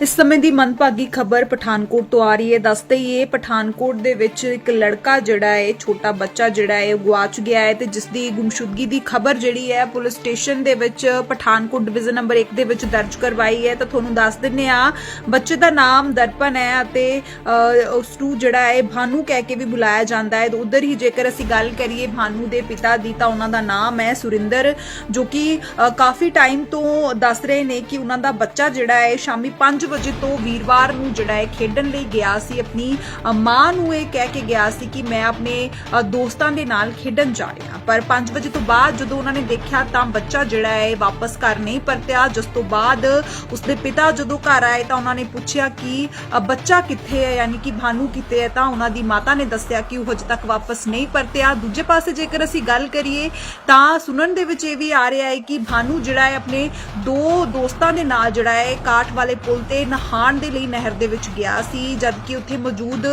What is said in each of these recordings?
ਇਸ ਸਮੇਂ ਦੀ ਮੰਦਭਾਗੀ ਖਬਰ ਪਠਾਨਕੋਟ ਤੋਂ ਆ ਰਹੀ ਹੈ। ਦੱਸਦੇ ਹੀ ਇਹ ਪਠਾਨਕੋਟ ਦੇ ਵਿੱਚ ਇੱਕ ਲੜਕਾ ਜਿਹੜਾ ਹੈ ਛੋਟਾ ਬੱਚਾ ਜਿਹੜਾ ਹੈ ਗਵਾਚ ਗਿਆ ਹੈ ਤੇ ਜਿਸ ਦੀ ਗੁੰਮਸ਼ੁਦਗੀ ਦੀ ਖਬਰ ਜਿਹੜੀ ਹੈ ਪੁਲਿਸ ਸਟੇਸ਼ਨ ਦੇ ਵਿੱਚ ਪਠਾਨਕੋਟ ਡਿਵੀਜ਼ਨ ਨੰਬਰ 1 ਦੇ ਵਿੱਚ ਦਰਜ ਕਰਵਾਈ ਹੈ। ਤਾਂ ਤੁਹਾਨੂੰ ਦੱਸ ਦਿੰਨੇ ਆ ਬੱਚੇ ਦਾ ਨਾਮ ਦਰਪਨ ਹੈ ਅਤੇ ਅ, ਉਸ ਨੂੰ ਜਿਹੜਾ ਹੈ ਭਾਨੂ ਕਹਿ ਕੇ ਵੀ ਬੁਲਾਇਆ ਜਾਂਦਾ ਹੈ। ਤੇ ਉਧਰ ਹੀ ਜੇਕਰ ਅਸੀਂ ਗੱਲ ਕਰੀਏ ਭਾਨੂ ਦੇ ਪਿਤਾ ਦੀ ਤਾਂ ਉਹਨਾਂ ਦਾ ਨਾਮ ਹੈ ਸੁਰਿੰਦਰ ਜੋ ਕਿ ਕਾਫੀ ਟਾਈਮ ਤੋਂ ਦੱਸ ਰਹੇ ਨੇ ਕਿ ਉਹਨਾਂ ਦਾ ਬੱਚਾ ਜਿਹੜਾ ਹੈ ਸ਼ਾਮੀ 5 ਵਜੇ ਤੋਂ ਵੀਰਵਾਰ ਨੂੰ ਜਿਹੜਾ ਹੈ ਖੇਡਣ ਲਈ ਗਿਆ ਸੀ, ਆਪਣੀ ਮਾਂ ਨੂੰ ਇਹ ਕਹਿ ਕੇ ਗਿਆ ਸੀ ਕਿ ਮੈਂ ਆਪਣੇ ਦੋਸਤਾਂ ਦੇ ਨਾਲ ਖੇਡਣ ਜਾ ਰਿਹਾ ਪਰ 5 ਵਜੇ ਤੋਂ ਬਾਅਦ ਜਦੋਂ ਉਹਨਾਂ ਨੇ ਦੇਖਿਆ ਤਾਂ ਬੱਚਾ ਜਿਹੜਾ ਹੈ ਵਾਪਸ ਘਰ ਨਹੀਂ ਪਰਤਿਆ। ਜਿਸ ਤੋਂ ਬਾਅਦ ਉਸਦੇ ਪਿਤਾ ਜਦੋਂ ਘਰ ਆਏ ਤਾਂ ਉਹਨਾਂ ਨੇ ਪੁੱਛਿਆ ਕਿ ਬੱਚਾ ਕਿੱਥੇ ਹੈ? ਯਾਨੀ ਕਿ ਭਾਨੂ ਕਿੱਥੇ ਹੈ? ਤਾਂ ਉਹਨਾਂ ਦੀ ਮਾਤਾ ਨੇ ਦੱਸਿਆ ਕਿ ਉਹ ਹਜੇ ਤੱਕ ਵਾਪਸ ਨਹੀਂ ਪਰਤਿਆ। ਦੂਜੇ ਪਾਸੇ ਜੇਕਰ ਅਸੀਂ ਗੱਲ ਕਰੀਏ ਤਾਂ ਸੁਣਨ ਦੇ ਵਿੱਚ ਇਹ ਵੀ ਆ ਰਿਹਾ ਹੈ ਕਿ ਭਾਨੂ ਜਿਹੜਾ ਹੈ ਆਪਣੇ ਦੋ ਦੋਸਤਾਂ ਦੇ ਨਾਲ ਜਿਹੜਾ ਹੈ ਕਾਠ ਵਾਲੇ ਪੁਲ ਤੇ ਨਹਾਣ ਦੇ ਲਈ ਨਹਿਰ ਦੇ ਵਿੱਚ ਗਿਆ ਸੀ, ਜਦਕਿ ਉੱਥੇ ਮੌਜੂਦ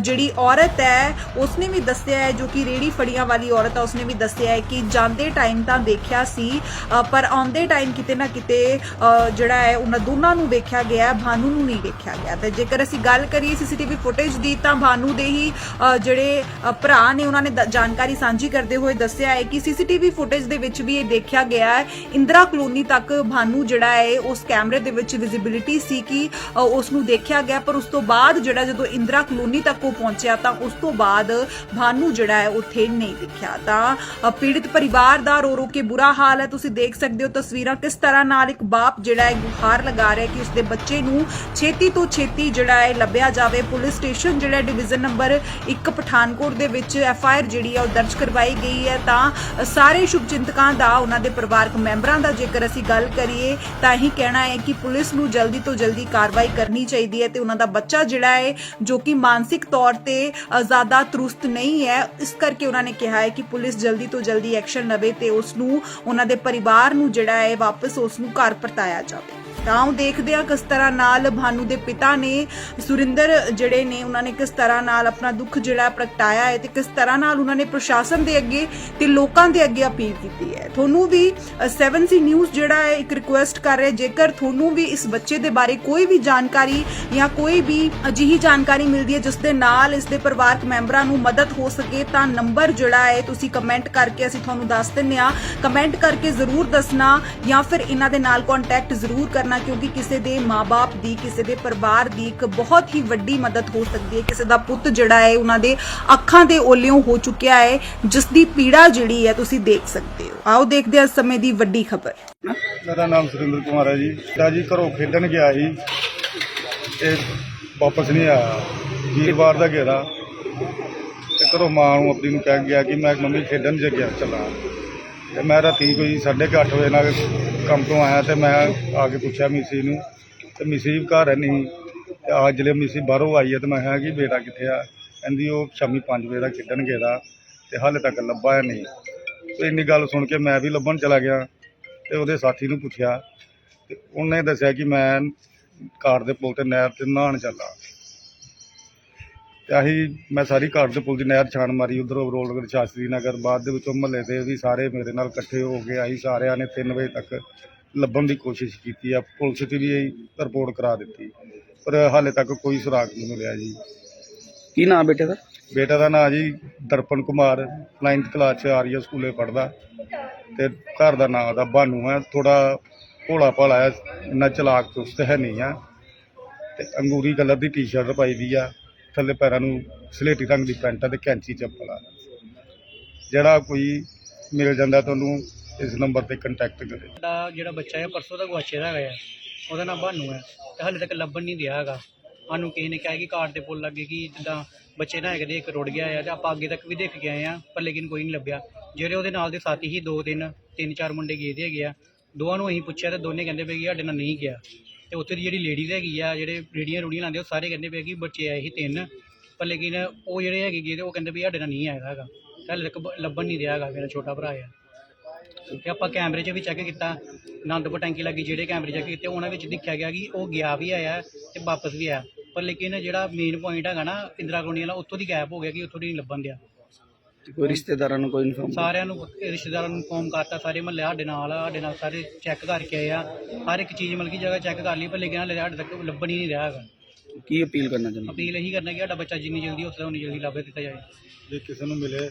ਜਿਹੜੀ ਔਰਤ ਹੈ, ਉਸਨੇ ਵੀ ਦੱਸਿਆ ਹੈ, ਜੋ ਕਿ ਰੇੜੀ ਫੜੀਆਂ ਵਾਲੀ ਔਰਤ ਹੈ ਉਸਨੇ ਵੀ ਦੱਸਿਆ ਹੈ ਕਿ ਜਾਂਦੇ ਟਾਈਮ ਤਾਂ ਦੇਖਿਆ ਸੀ ਪਰ ਆਉਂਦੇ ਟਾਈਮ ਕਿਤੇ ਨਾ ਕਿਤੇ ਜਿਹੜਾ ਹੈ, ਉਹਨਾਂ ਦੋਨਾਂ ਨੂੰ ਵੇਖਿਆ ਗਿਆ ਭਾਨੂ ਨੂੰ ਨਹੀਂ ਵੇਖਿਆ ਗਿਆ ਤੇ ਜੇਕਰ ਅਸੀਂ ਗੱਲ ਕਰੀਏ ਸੀਸੀਟੀਵੀ ਫੁਟੇਜ ਦੀ, ਤਾਂ ਭਾਨੂ ਦੇ ਹੀ ਜਿਹੜੇ ਭਰਾ ਨੇ, ਉਹਨਾਂ ਨੇ ਜਾਣਕਾਰੀ ਸਾਂਝੀ ਕਰਦੇ ਹੋਏ ਦੱਸਿਆ ਹੈ ਕਿ ਸੀਸੀਟੀਵੀ ਫੁਟੇਜ ਦੇ ਵਿੱਚ ਵੀ ਇਹ ਦੇਖਿਆ ਗਿਆ ਹੈ, ਇੰਦਰਾ ਕਲੋਨੀ ਤੱਕ ਭਾਨੂ ਜਿਹੜਾ ਹੈ, ਉਸ ਕੈਮਰੇ ਦੇ ਵਿੱਚ ਵਿਜ਼ਿਬਿਲਿਟੀ ਸੀ ਕਿ ਉਸ ਨੂੰ ਦੇਖਿਆ ਗਿਆ ਪਰ ਉਸ ਤੋਂ ਬਾਅਦ ਜਿਹੜਾ ਜਦੋਂ ਇੰਦਰਾ ਕਲੋਨੀ ਤੱਕ ਉਹ ਪਹੁੰਚਿਆ ਤਾਂ ਉਸ ਤੋਂ ਬਾਅਦ ਭਾਨੂ ਜਿਹੜਾ ਹੈ ਉੱਥੇ ਨਹੀਂ ਦਿਖਿਆ। ਤਾਂ ਅ, ਪੀੜਿਤ ਪਰਿਵਾਰ ਦਾ ਰੋ ਰੋ ਕੇ ਬੁਰਾ ਹਾਲ ਹੈ ਤੁਸੀਂ ਦੇਖ ਸਕਦੇ ਹੋ ਤਸਵੀਰਾਂ ਕਿਸ ਤਰ੍ਹਾਂ ਨਾਲ ਇੱਕ ਬਾਪ ਜਿਹੜਾ ਹੈ ਗੁਹਾਰ ਲਗਾ ਰਿਹਾ ਕਿ ਉਸਦੇ ਬੱਚੇ ਨੂੰ ਛੇਤੀ ਤੋਂ ਛੇਤੀ ਜਿਹੜਾ ਹੈ ਲੱਭਿਆ ਜਾਵੇ। ਪੁਲਿਸ ਸਟੇਸ਼ਨ ਜਿਹੜਾ ਡਿਵੀਜ਼ਨ ਨੰਬਰ 1 ਪਠਾਨਕੋਟ ਦੇ ਵਿੱਚ ਐਫ ਆਈ ਆਰ ਜਿਹੜੀ ਹੈ ਉਹ ਦਰਜ ਕਰਵਾਈ ਗਈ ਹੈ। ਤਾਂ ਅ, ਸਾਰੇ ਸ਼ੁਭਚਿੰਤਕਾਂ ਦਾ ਉਹਨਾਂ ਦੇ ਪਰਿਵਾਰਕ ਮੈਂਬਰਾਂ ਦਾ ਜੇਕਰ ਅਸੀਂ ਗੱਲ ਕਰੀਏ ਤਾਂ ਇਹੀ ਕਹਿਣਾ ਹੈ ਕਿ ਪੁਲਿਸ ਨੂੰ ਜਲਦੀ ਤੋਂ ਜਲਦੀ ਕਾਰਵਾਈ ਕਰਨੀ ਚਾਹੀਦੀ ਹੈ ਤੇ ਉਹਨਾਂ ਦਾ ਬੱਚਾ ਜਿਹੜਾ ਹੈ, ਜੋ ਕਿ ਮਾਨਸਿਕ ਤੌਰ ਤੇ ਜ਼ਿਆਦਾ ਤਰੁਸਤ ਨਹੀਂ ਹੈ, ਇਸ ਕਰਕੇ ਉਹਨਾਂ ਨੇ ਕਿਹਾ ਹੈ ਕਿ ਪੁਲਿਸ ਜਲਦੀ ਤੋਂ ਜਲਦੀ ਐਕਸ਼ਨ ਲਵੇ ਤੇ ਉਸ ਨੂੰ ਉਹਨਾਂ ਦੇ ਪਰਿਵਾਰ ਨੂੰ ਜਿਹੜਾ ਹੈ, ਵਾਪਸ ਉਸ ਨੂੰ ਘਰ ਪਰਤਾਇਆ ਜਾਵੇ। ਤਾਂ ਉਹ ਦੇਖਦੇ ਆ ਕਿਸ ਤਰ੍ਹਾਂ ਨਾਲ ਭਾਨੂ ਦੇ ਪਿਤਾ ਨੇ, ਸੁਰਿੰਦਰ ਜਿਹੜੇ ਨੇ, ਉਹਨਾਂ ਨੇ ਕਿਸ ਤਰ੍ਹਾਂ ਨਾਲ ਆਪਣਾ ਦੁੱਖ ਜਿਹੜਾ ਪ੍ਰਗਟਾਇਆ ਹੈ ਤੇ ਕਿਸ ਤਰ੍ਹਾਂ ਨਾਲ ਉਹਨਾਂ ਨੇ ਪ੍ਰਸ਼ਾਸਨ ਦੇ ਅੱਗੇ ਤੇ ਲੋਕਾਂ ਦੇ ਅੱਗੇ ਅਪੀਲ ਕੀਤੀ ਹੈ। ਤੁਹਾਨੂੰ ਵੀ 7C ਨਿਊਜ਼ ਜਿਹੜਾ ਹੈ ਇੱਕ ਰਿਕੁਐਸਟ ਕਰ ਰਿਹਾ ਜੇਕਰ ਤੁਹਾਨੂੰ ਵੀ ਇਸ ਬੱਚੇ ਦੇ ਬਾਰੇ ਕੋਈ ਵੀ ਜਾਣਕਾਰੀ ਜਾਂ ਕੋਈ ਵੀ ਅਜਿਹੀ ਜਾਣਕਾਰੀ ਮਿਲਦੀ ਹੈ ਜਿਸ ਦੇ ਨਾਲ ਇਸ ਦੇ ਪਰਿਵਾਰਕ ਮੈਂਬਰਾਂ ਨੂੰ ਮਦਦ ਹੋ ਸਕੇ, ਤਾਂ ਨੰਬਰ ਜਿਹੜਾ ਹੈ ਤੁਸੀਂ ਕਮੈਂਟ ਕਰਕੇ ਅਸੀਂ ਤੁਹਾਨੂੰ ਦੱਸ ਦਿੰਨੇ ਆ ਕਮੈਂਟ ਕਰਕੇ ਜ਼ਰੂਰ ਦੱਸਣਾ ਜਾਂ ਫਿਰ ਇਹਨਾਂ ਦੇ ਨਾਲ ਕੰਟੈਕਟ ਜ਼ਰੂਰ ਕਰਨਾ ਕਿਉਂਕਿ ਕਿਸੇ ਦੇ ਮਾਪੇ ਦੀ ਕਿਸੇ ਦੇ ਪਰਿਵਾਰ ਦੀ ਇੱਕ ਬਹੁਤ ਹੀ ਵੱਡੀ ਮਦਦ ਹੋ ਸਕਦੀ ਹੈ ਕਿਸੇ ਦਾ ਪੁੱਤ ਜਿਹੜਾ ਹੈ ਉਹਨਾਂ ਦੇ ਅੱਖਾਂ ਦੇ ਓਲਿਓਂ ਹੋ ਚੁੱਕਿਆ ਹੈ ਜਿਸ ਦੀ ਪੀੜਾ ਜਿਹੜੀ ਹੈ ਤੁਸੀਂ ਦੇਖ ਸਕਦੇ ਹੋ ਆਓ ਦੇਖਦੇ ਹਾਂ ਇਸ ਸਮੇਂ ਦੀ ਵੱਡੀ ਖਬਰ ਮੇਰਾ ਨਾਮ ਸੁਰਿੰਦਰ ਕੁਮਾਰ ਹੈ ਜੀ ਪਿਤਾ ਜੀ ਘਰੋਂ ਖੇਡਣ ਗਿਆ ਸੀ ਤੇ ਵਾਪਸ ਨਹੀਂ ਆਇਆ ਵੀਰਵਾਰ ਦਾ ਘੇਰਾ ਤੇ ਘਰੋਂ ਮਾਂ ਨੂੰ ਆਪਣੀ ਨੂੰ ਕਹਿ ਗਿਆ ਕਿ ਮੈਂ ਮੰਮੀ ਖੇਡਣ ਜੇ ਗਿਆ ਚਲਾ ਤੇ ਮੈਂ ਰਾਤੀ ਕੋਈ 8:30 ਵਜੇ ਨਾਲ ਕੰਮ ਤੋਂ ਆਇਆ ਤੇ ਮੈਂ ਆ ਕੇ ਪੁੱਛਿਆ ਮਿਸੀ ਨੂੰ, ਤੇ ਮਿਸੀ ਘਰ ਹੈ ਨਹੀਂ, ਤੇ ਆ ਜਿਹੜੇ ਮਿਸੀ ਬਾਹਰੋਂ ਆਈ ਹੈ ਤੇ ਮੈਂ ਕਿਹਾ ਕਿ ਬੇਟਾ ਕਿੱਥੇ ਆ? ਕਹਿੰਦੀ ਉਹ ਸ਼ਾਮੀ 5 ਵਜੇ ਦਾ ਖੇਡਣ ਗਿਆ ਤੇ ਹਾਲੇ ਤੱਕ ਲੱਭਾ ਹੈ ਨਹੀਂ। ਤੇ ਇੰਨੀ ਗੱਲ ਸੁਣ ਕੇ ਮੈਂ ਵੀ ਲੱਭਣ ਚਲਾ ਗਿਆ, ਤੇ ਉਹਦੇ ਸਾਥੀ ਨੂੰ ਪੁੱਛਿਆ, ਤੇ ਉਹਨੇ ਦੱਸਿਆ ਕਿ ਮੈਂ ਕਾਰ ਦੇ ਪੁਲ ਤੇ ਨਹਿਰ ਤੇ ਨਹਾਉਣ ਚੱਲਾ। ਤੇ ਆਹੀ ਮੈਂ ਸਾਰੀ ਕਾਰ ਦੇ ਪੁਲ ਦੀ ਨਹਿਰ ਛਾਣ ਮਾਰੀ ਉਧਰੋਂ ਰੋਲਗੜ ਸ਼ਾਸਤਰੀ ਨਗਰ ਬਾਅਦ ਦੇ ਵਿੱਚੋਂ ਮਹੱਲੇ ਦੇ ਵੀ ਸਾਰੇ ਮੇਰੇ ਨਾਲ ਇਕੱਠੇ ਹੋ ਕੇ ਆਹੀ ਸਾਰਿਆਂ ਨੇ 3 ਵਜੇ ਤੱਕ ਲੱਭਣ ਦੀ ਕੋਸ਼ਿਸ਼ ਕੀਤੀ ਆ ਪੁਲਿਸ 'ਚ ਵੀ ਰਿਪੋਰਟ ਕਰਾ ਦਿੱਤੀ ਪਰ ਹਾਲੇ ਤੱਕ ਕੋਈ ਸੁਰਾਗ ਨਹੀਂ ਮਿਲਿਆ ਜੀ। ਕੀ ਨਾਮ ਬੇਟੇ ਦਾ? ਬੇਟਾ ਦਾ ਨਾਂ ਜੀ ਦਰਪਨ ਕੁਮਾਰ 9th ਕਲਾਸ ਚ ਆਰੀਆ ਸਕੂਲੇ ਪੜਦਾ ਤੇ ਘਰ ਦਾ ਨਾਂ ਦਾ ਬਾਨੂ ਹੈ ਥੋੜਾ ਭੋਲਾ ਭਾਲਾ ਹੈ ਇੰਨਾ ਚਲਾਕ ਚੁਸਤ ਹੈ ਨਹੀਂ ਆ ਤੇ ਅੰਗੂਰੀ ਕਲਰ ਦੀ ਟੀ-ਸ਼ਰਟ ਪਾਈ ਦੀ ਆ। ਥੱਲੇ ਪੈਰਾਂ ਨੂੰ ਸਲੇਟੀ ਰੰਗ ਦੀ ਪੈਂਟ ਤੇ ਕੈਂਚੀ ਚੱਪਲ ਆ। ਜਿਹੜਾ ਕੋਈ ਮਿਲ ਜਾਂਦਾ ਤੁਹਾਨੂੰ, ਇਸ ਨੰਬਰ ਤੇ ਕੰਟੈਕਟ ਕਰੇ ਸਾਡਾ ਜਿਹੜਾ ਬੱਚਾ ਹੈ ਪਰਸੋਂ ਦਾ ਗੁਆਚੇ ਦਾ ਹੈਗਾ ਉਹਦਾ ਨਾਮ ਭਾਨੂ ਹੈ ਤੇ ਹਾਲੇ ਤੱਕ ਲੱਭਣ ਨਹੀਂ ਦਿਆ ਹੈਗਾ। ਸਾਨੂੰ ਕਿਸੇ ਨੇ ਕਿਹਾ ਕਿ ਕਾਰ ਦੇ ਪੁੱਲ ਲੱਗੇ ਕਿ ਜਿੱਦਾਂ ਬੱਚੇ ਨਾ ਹੈਗੇ ਦੇ ਇੱਕ ਰੁੜ ਗਿਆ ਆ ਤੇ ਆਪਾਂ ਅੱਗੇ ਤੱਕ ਵੀ ਦੇਖ ਕੇ ਆਏ ਆ, ਪਰ ਲੇਕਿਨ ਕੋਈ ਨਹੀਂ ਲੱਭਿਆ। ਜਿਹੜੇ ਉਹਦੇ ਨਾਲ ਦੇ ਸਾਥੀ ਹੀ ਦੋ ਤਿੰਨ ਤਿੰਨ ਚਾਰ ਮੁੰਡੇ ਗਏ ਦੇ ਹੈਗੇ ਆ। ਦੋਵਾਂ ਨੂੰ ਅਸੀਂ ਪੁੱਛਿਆ ਤੇ ਦੋਨੇ ਕਹਿੰਦੇ ਪਏ ਕਿ ਸਾਡੇ ਨਾਲ ਨਹੀਂ ਗਿਆ। ਤੇ ਉੱਥੇ ਦੀ ਜਿਹੜੀ ਲੇਡੀਜ਼ ਹੈਗੀ ਆ, ਜਿਹੜੇ ਰੇੜੀਆਂ ਰੂੜੀਆਂ ਲਾਉਂਦੇ ਉਹ ਸਾਰੇ ਕਹਿੰਦੇ ਪਏ ਕਿ ਬੱਚੇ ਆਏ ਸੀ ਤਿੰਨ, ਪਰ ਲੇਕਿਨ ਉਹ ਜਿਹੜੇ ਹੈਗੇ ਗਏ ਤੇ ਉਹ ਕਹਿੰਦੇ ਵੀ ਸਾਡੇ ਨਾਲ ਨਹੀਂ ਆਇਆ ਹੈਗਾ। ਹਾਲੇ ਤੱਕ ਲੱਭਣ ਨਹੀਂ ਰਿਹਾ ਹੈਗਾ ਮੇਰਾ ਛੋਟਾ ਭਰਾ ਆ। ਤੇ ਆਪਾਂ ਕੈਮਰੇ 'ਚ ਵੀ ਚੈੱਕ ਕੀਤਾ, ਆਨੰਦਪੁਰ ਟੈਂਕੀ ਲੱਗੀ ਜਿਹੜੇ ਕੈਮਰੇ ਚੈੱਕ ਕੀਤੇ, ਉਹਨਾਂ ਵਿੱਚ ਦੇਖਿਆ ਗਿਆ ਕਿ ਉਹ ਗਿਆ ਵੀ ਆਇਆ ਤੇ ਵਾਪਸ ਵੀ ਆਇਆ। ਪਰ ਲੇਕਿਨ ਜਿਹੜਾ ਮੇਨ ਪੁਆਇੰਟ ਹੈਗਾ ਨਾ, ਇੰਦਰਾ ਕਲੋਨੀ ਵਾਲਾ, ਉੱਥੋਂ ਦੀ ਗਾਇਬ ਹੋ ਗਿਆ ਕਿ ਉੱਥੋਂ ਦੀ ਨਹੀਂ ਲੱਭਣ ਦਿਆ। ਕੋਈ ਰਿਸ਼ਤੇਦਾਰਾਂ ਨੂੰ ਕੋਈ ਇਨਫੋਰਮ ਸਾਰਿਆਂ ਨੂੰ ਰਿਸ਼ਤੇਦਾਰਾਂ ਨੂੰ ਫੋਨ ਕਰਤਾ ਸਾਰੇ ਮਹੱਲੇ ਸਾਡੇ ਨਾਲ ਆ, ਸਾਡੇ ਨਾਲ ਸਾਰੇ ਚੈੱਕ ਕਰਕੇ ਆਏ ਆ। ਹਰ ਇੱਕ ਚੀਜ਼ ਮਤਲਬ ਕਿ ਜਗ੍ਹਾ ਚੈੱਕ ਕਰ ਲਈ ਪਰ ਲੇਕਿਨ ਹਾਲੇ ਸਾਡੇ ਤੱਕ ਲੱਭਣ ਹੀ ਨਹੀਂ ਰਿਹਾ ਹੈਗਾ। ਕੀ ਅਪੀਲ ਕਰਨਾ ਚਾਹੁੰਦੇ ਅਪੀਲ ਇਹੀ ਕਰਨਾ ਕਿ ਸਾਡਾ ਬੱਚਾ ਜਿੰਨੀ ਜਲਦੀ ਹੋ ਸਕਦਾ ਉਨੀ ਜਲਦੀ ਲੱਭ ਦਿੱਤਾ ਜਾਏ। ਜੇ ਕਿਸੇ ਨੂੰ ਮਿਲੇ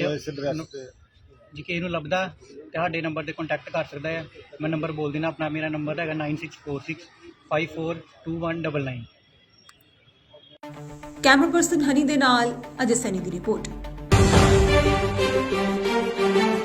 ਤਾਂ ਇਸ ਐਡਰੈਸ ਤੇ ਜੇ ਕਿਸੇ ਨੂੰ ਲੱਭਦਾ ਤੇ ਸਾਡੇ ਨੰਬਰ ਤੇ ਕੰਟੈਕਟ ਕਰ ਸਕਦਾ ਹੈ ਮੈਂ ਨੰਬਰ ਬੋਲ ਦੇਣਾ ਆਪਣਾ ਮੇਰਾ ਨੰਬਰ ਹੈਗਾ 9646542199 ਕੈਮਰਾ ਪਰਸਨ ਹਨੀ ਦੇ ਨਾਲ ਅਜੇ ਸੈਨੀ ਦੀ ਰਿਪੋਰਟ Müzik